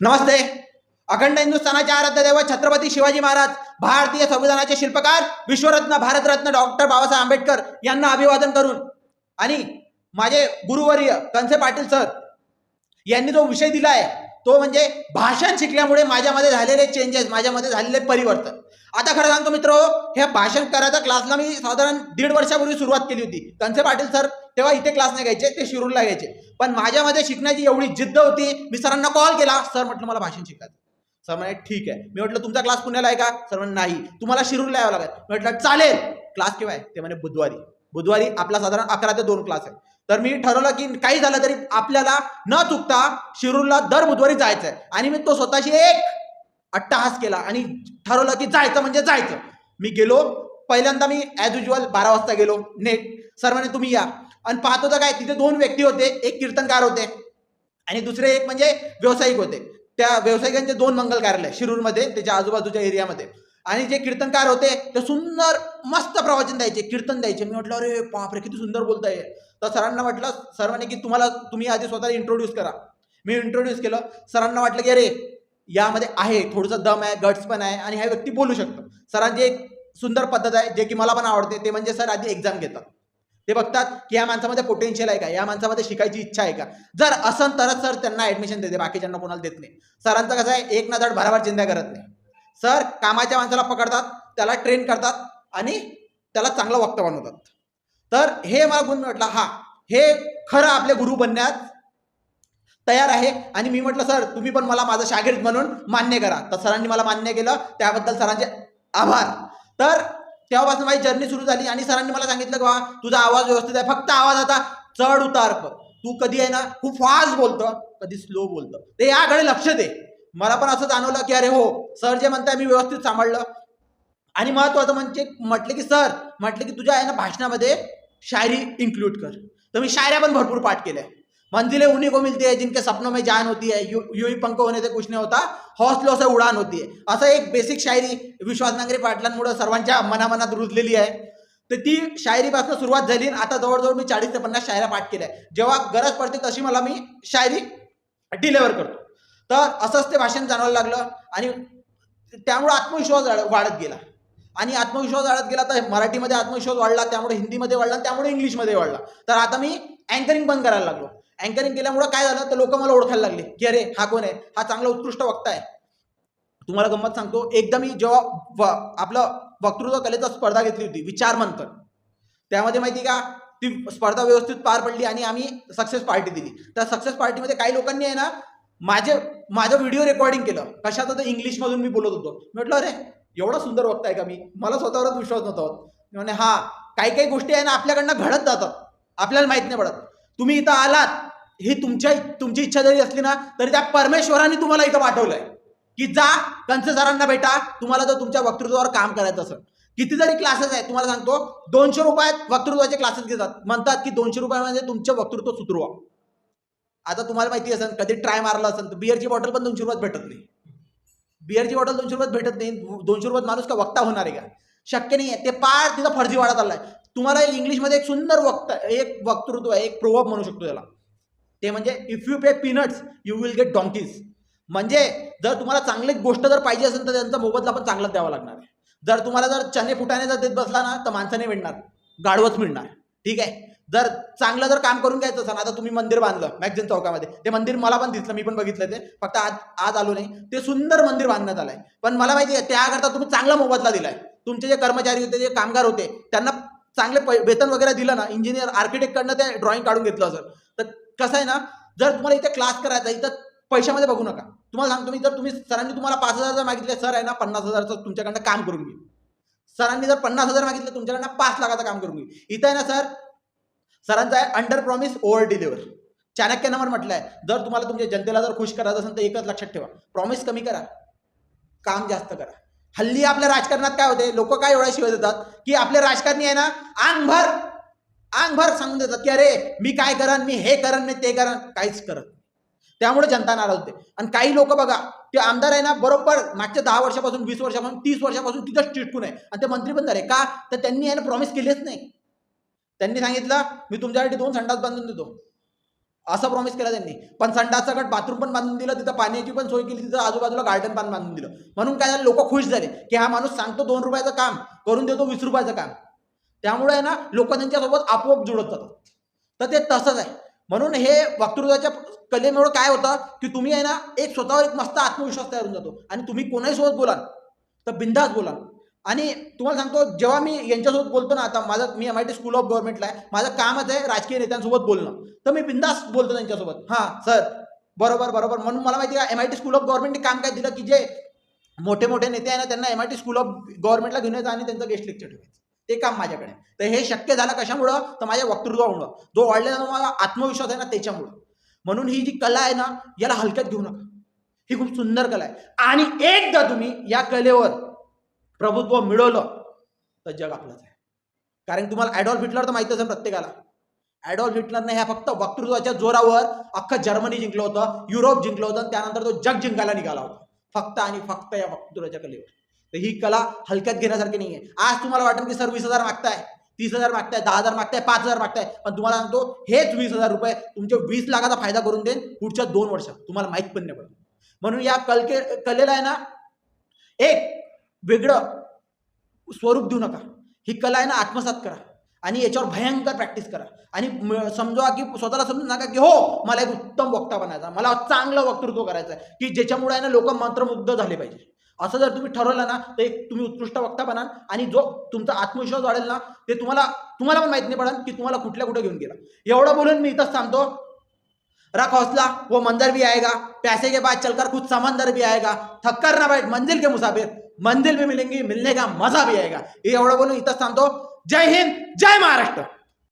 नमस्ते. अखंड हिंदुस्थानाचे आराध्य दैवत छत्रपती शिवाजी महाराज भारतीय संविधानाचे शिल्पकार विश्वरत्न भारतरत्न डॉक्टर बाबासाहेब आंबेडकर यांना अभिवादन करून आणि माझे गुरुवर्य कंसे पाटील सर यांनी जो विषय दिला आहे तो म्हणजे भाषण शिकल्यामुळे माझ्यामध्ये झालेले चेंजेस माझ्यामध्ये झालेले परिवर्तन. आता खरं सांगतो मित्र ह्या भाषण करायच्या क्लासला मी साधारण दीड वर्षापूर्वी सुरुवात केली होती. कंसे पाटील सर तेव्हा इथे क्लास नाही घ्यायचे ते शिरूरला घ्यायचे. पण माझ्यामध्ये शिकण्याची एवढी जिद्द होती मी सरांना कॉल केला सर म्हटलं मला भाषण शिकायचं. सर म्हणे ठीक आहे. मी म्हटलं तुमचा क्लास पुण्याला आहे का? सर म्हणजे नाही. तुम्हाला शिरूरला यावं लागेल. म्हटलं चालेल. क्लास केव्हा आहे? ते म्हणे बुधवारी. बुधवारी आपला साधारण अकरा ते दोन क्लास आहे. तर मी ठरवलं की काही झालं तरी आपल्याला न चुकता शिरूरला दर बुधवारी जायचं आहे आणि मी तो स्वतःशी एक अट्टाहास केला आणि ठरवलं की जायचं म्हणजे जायचं. मी गेलो. पहिल्यांदा मी ॲज युजल बारा वाजता गेलो. नेट. सर म्हणे तुम्ही या. आणि पाहतो तर काय? तिथे दोन व्यक्ती होते. एक कीर्तनकार होते. आणि दुसरे एक म्हणजे व्यावसायिक होते. त्या व्यावसायिकांचे दोन मंगल कार्यालय शिरूरमध्ये त्याच्या आजूबाजूच्या एरियामध्ये आणि जे कीर्तनकार होते ते सुंदर मस्त प्रवचन द्यायचे कीर्तन द्यायचे. मी म्हटलं अरे बापरे किती सुंदर बोलताय. तर सरांना म्हटलं सर की तुम्हाला तुम्ही आधी स्वतःला इंट्रोड्यूस करा. मी इंट्रोड्यूस केलं. सरांना वाटलं की अरे यामध्ये आहे थोडंसं दम आहे गट्स पण आहे आणि हा व्यक्ती बोलू शकतो. सरांची एक सुंदर पद्धत आहे जे की मला पण आवडते ते म्हणजे सर आधी एक्झाम घेतात. ते बघतात की या माणसामध्ये पोटेन्शियल आहे का? या माणसामध्ये शिकायची इच्छा आहे का? जर असं तरच सर त्यांना ऍडमिशन देते बाकीच्यांना कोणाला देत नाही. सरांचं कसं आहे एक ना धड भराभर चिंता करत नाही. सर कामाच्या माणसाला पकडतात त्याला ट्रेन करतात आणि त्याला चांगलं वक्ता बनवतात. तर हे मला गुण म्हटलं हा हे खरं आपले गुरु बनण्यात तयार आहे. आणि मी म्हटलं सर तुम्ही पण मला माझं शागिर्द म्हणून मान्य करा. तर सरांनी मला मान्य केलं त्याबद्दल सरांचे आभार. तर तेव्हापासून माझी जर्नी सुरू झाली आणि सरांनी मला सांगितलं की बा तुझा आवाज व्यवस्थित आहे फक्त आवाज आता चढ उतार तू कधी आहे ना खूप फास्ट बोलतं कधी स्लो बोलतं. ते याकडे लक्ष दे. मला पण असं जाणवलं की अरे हो सर जे म्हणताय मी व्यवस्थित सांभाळलं. आणि महत्वाचं म्हणजे म्हटलं की सर म्हटलं की तुझ्या आहे ना भाषणामध्ये शायरी इन्क्लूड कर. तर मी शायऱ्या पण भरपूर पाठ केल्या. मंजिलें उन्हीं को मिलती है जिनके सपनों में जान होती है यू यू ही पंख होने से कुछ नहीं होता हौसलों से उडान होती है. असं एक बेसिक शायरी विश्वास नांगरे पाटलांमुळे सर्वांच्या मनामनात रुजलेली आहे. तर ती शायरीपासून सुरुवात झाली आणि आता जवळजवळ मी चाळीस ते पन्नास शायऱ्या पाठ केल्या. जेव्हा गरज पडते तशी मला मी शायरी डिलेवर करतो. तर असंच ते भाषण जाणवायला लागलं आणि त्यामुळे आत्मविश्वास वाढत गेला. आणि आत्मविश्वास वाढत गेला तर मराठीमध्ये आत्मविश्वास वाढला त्यामुळे हिंदीमध्ये वाढला आणि त्यामुळे इंग्लिशमध्ये वाढला. तर आता मी अँकरिंग बंद करायला लागलो. अँकरिंग केल्यामुळे काय झालं? तर लोक मला ओळखायला लागले. की अरे हा कोण आहे? हा चांगला उत्कृष्ट वक्ता आहे. तुम्हाला गंमत सांगतो एकदा मी जेव्हा व- आपलं वक्तृत्व कलेचा स्पर्धा घेतली होती विचार मंथन त्यामध्ये माहिती का? ती स्पर्धा व्यवस्थित पार पडली आणि आम्ही सक्सेस पार्टी दिली. त्या सक्सेस पार्टीमध्ये काही लोकांनी आहे ना माझे माझं व्हिडिओ रेकॉर्डिंग केलं. कशात तर इंग्लिशमधून मी बोलत होतो. म्हटलं अरे एवढा सुंदर वक्ताय का मी? मला स्वतःवरच विश्वास नव्हता म्हणे हा काही काही गोष्टी आहे ना आपल्याकडनं घडत जातात. आपल्याला माहीत नाही पडत. तुम्ही इथं आलात ही तुमच्या तुमची इच्छा जरी असली ना तरी त्या परमेश्वराने तुम्हाला इथं पाठवलंय. की जा कंच सरांना भेटा तुम्हाला जर तुमच्या वक्तृत्वावर काम करायचं असेल. किती जरी क्लासेस आहेत तुम्हाला सांगतो दोनशे रुपयात वक्तृत्वाचे क्लासेस घेतात. म्हणतात की दोनशे रुपयामध्ये तुमचं वक्तृत्व सुधरवा. आता तुम्हाला माहिती असेल कधी ट्राय मारला असेल तर बिअरची बॉटल पण दोनशे रुपयात भेटत नाही. बिअरची बॉटल दोनशे रुपयात भेटत नाही दोनशे रुपयात माणूस का वक्ता होणार आहे का? शक्य नाही आहे ते पार तिथं फर्जी वाढत आलाय तुम्हाला इंग्लिशमध्ये एक सुंदर वक्ता एक वक्तृत्व आहे एक प्रोवर्ब म्हणू शकतो त्याला ते म्हणजे if you pay peanuts you will get donkeys म्हणजे जर तुम्हाला चांगली गोष्ट जर पाहिजे असेल तर त्यांचा मोबदला पण चांगलाच द्यावा लागणार आहे. जर तुम्हाला जर चने फुटाने जर देत बसला ना तर माणसाने मिळणार. गाढवच मिळणार. ठीक आहे? जर चांगलं जर काम करून घ्यायचं असं आता तुम्ही मंदिर बांधलं मॅगझिन चौकामध्ये ते मंदिर मला पण दिसलं मी पण बघितलं ते फक्त आज आज आलो नाही. ते सुंदर मंदिर बांधण्यात आलंय. पण मला माहिती आहे त्याकरता तुम्ही चांगला मोबदला दिलाय. तुमचे जे कर्मचारी होते जे कामगार होते त्यांना चांगले पै- वेतन वगैरे दिलं ना इंजिनियर आर्किटेक्टकडनं ते ड्रॉइंग काढून घेतलं असेल. तर कसं आहे ना जर तुम्हाला इथे क्लास करायचा इथं पैशामध्ये बघू नका. तुम्हाला सांगतो मी जर तुम्ही सरांनी तुम्हाला पाच हजार जर मागितले सर आहे ना पन्नास हजारचं तुमच्याकडनं काम करून घेईल सरांनी जर पन्नास हजार मागितले तुमच्याकडनं पाच लाखाचं काम करून घेईल. इथं आहे ना सर? सरांचं आहे under promise over deliver Chanakya number म्हटलं आहे जर तुम्हाला तुमच्या जनतेला जर खुश करायचं असेल तर एकच लक्षात ठेवा. प्रॉमिस कमी करा. काम जास्त करा. हल्ली आपल्या राजकारणात काय होते लोक काय एवढ्या शिवाय देतात की आपले राजकारणी आहे ना आंगभर अंगभर सांगून देतात की अरे मी काय करन मी हे करन मी ते करन काहीच करत त्यामुळे जनता नाराज होते. आणि काही लोक बघा ते आमदार आहे ना बरोबर मागच्या दहा वर्षापासून वीस वर्षापासून तीस वर्षापासून तिथंच चिटकून आहे. आणि ते मंत्री पण झाले. का? तर त्यांनी यायला प्रॉमिस केलीच नाही. त्यांनी सांगितलं मी तुमच्यासाठी दोन संडास बांधून देतो. असं प्रॉमिस केलं त्यांनी. पण संडासकट बाथरूम पण बांधून दिलं तिथं पाण्याची पण सोय केली तिथं आजूबाजूला गार्डन पण बांधून दिलं. म्हणून काय झालं लोक खुश झाले की हा माणूस सांगतो दोन रुपयाचं काम करून देतो वीस रुपयाचं काम. त्यामुळे आहे ना लोक त्यांच्यासोबत आपोआप जुळत जातात. तर ते तसंच आहे. म्हणून हे वक्तृत्वाच्या कलेमुळे काय होतं? की तुम्ही आहे ना एक स्वतःवर एक मस्त आत्मविश्वास तयार होऊन जातो. आणि तुम्ही कोणाही सोबत बोलाल तर बिंदास बोलाल. आणि तुम्हाला सांगतो जेव्हा मी यांच्यासोबत बोलतो ना आता माझं मी M I T school of गव्हर्नमेंटला आहे. माझं कामच आहे राजकीय नेत्यांसोबत बोलणं. तर मी बिंदास बोलतो त्यांच्यासोबत. हां सर. बरोबर बरोबर. म्हणून मला माहिती आहे M I T school of गव्हर्नमेंटने काम काय दिलं की जे मोठे मोठे नेते आहे ना त्यांना M I T school of गव्हर्नमेंटला घेऊन यायचं आणि त्यांचं गेस्ट लेक्चर ठेवायचं. ते काम माझ्याकडे. तर हे शक्य झालं कशामुळं? तर माझ्या वक्तृत्वामुळं. जो वाढलेला मला आत्मविश्वास आहे ना त्याच्यामुळं. म्हणून ही जी कला आहे ना याला हलक्यात घेऊ नका. ही खूप सुंदर कला आहे. आणि एकदा तुम्ही या कलेवर प्रभुत्व मिळवलं तर जग आपलंच आहे. कारण तुम्हाला ॲडॉल्फ हिटलर तर माहिती असेल प्रत्येकाला. ॲडॉल्फ हिटलरने ह्या फक्त वक्तृत्वाच्या जोरावर अख्खं जर्मनी जिंकलं होतं युरोप जिंकलं होतं त्यानंतर तो जग जिंकायला निघाला होता. फक्त आणि फक्त या वक्तृत्वाच्या कलेवर. तर ही कला हलक्यात घेण्यासारखी नाही आहे आज तुम्हाला वाटेल की सर वीस हजार मागताय तीस हजार मागताय दहा हजार मागताय पाच हजार मागताय पण तुम्हाला सांगतो हेच वीस हजार रुपये तुमच्या वीस लाखाचा फायदा करून देईन पुढच्या दोन वर्षात. तुम्हाला माहीत पण नाही पडत. म्हणून या कलके कलेला आहे ना एक वेगळं स्वरूप देऊ नका. ही कला आहे ना आत्मसात करा. आणि याच्यावर भयंकर प्रॅक्टिस करा. आणि म- समजा की स्वतःला समजून नका की हो मला एक उत्तम वक्ता बनायचा मला चांगलं वक्तृत्व करायचं आहे की ज्याच्यामुळे आहे ना लोक मंत्रमुग्ध झाले पाहिजे. असं जर तुम्ही ठरवलं ना तर एक तुम्ही उत्कृष्ट वक्ता बनाल आणि जो तुमचा आत्मविश्वास वाढेल ना ते तुम्हाला तुम्हाला पण माहीत नाही पडेल की तुम्हाला कुठल्या कुठे घेऊन गेला. एवढं बोलून मी इथंच थांबतो. रख हौसला वो मंदिर भी आएगा. पैसे के बाद चलकर कुछ समंदर भी आएगा. थक्कर ना बैठ मंजिल के मुसाफिर. मंजिल भी मिलेंगी मिलने का मजा भी आएगा. हे एवढं बोलून इथंच थांबतो. जय हिंद जय महाराष्ट्र.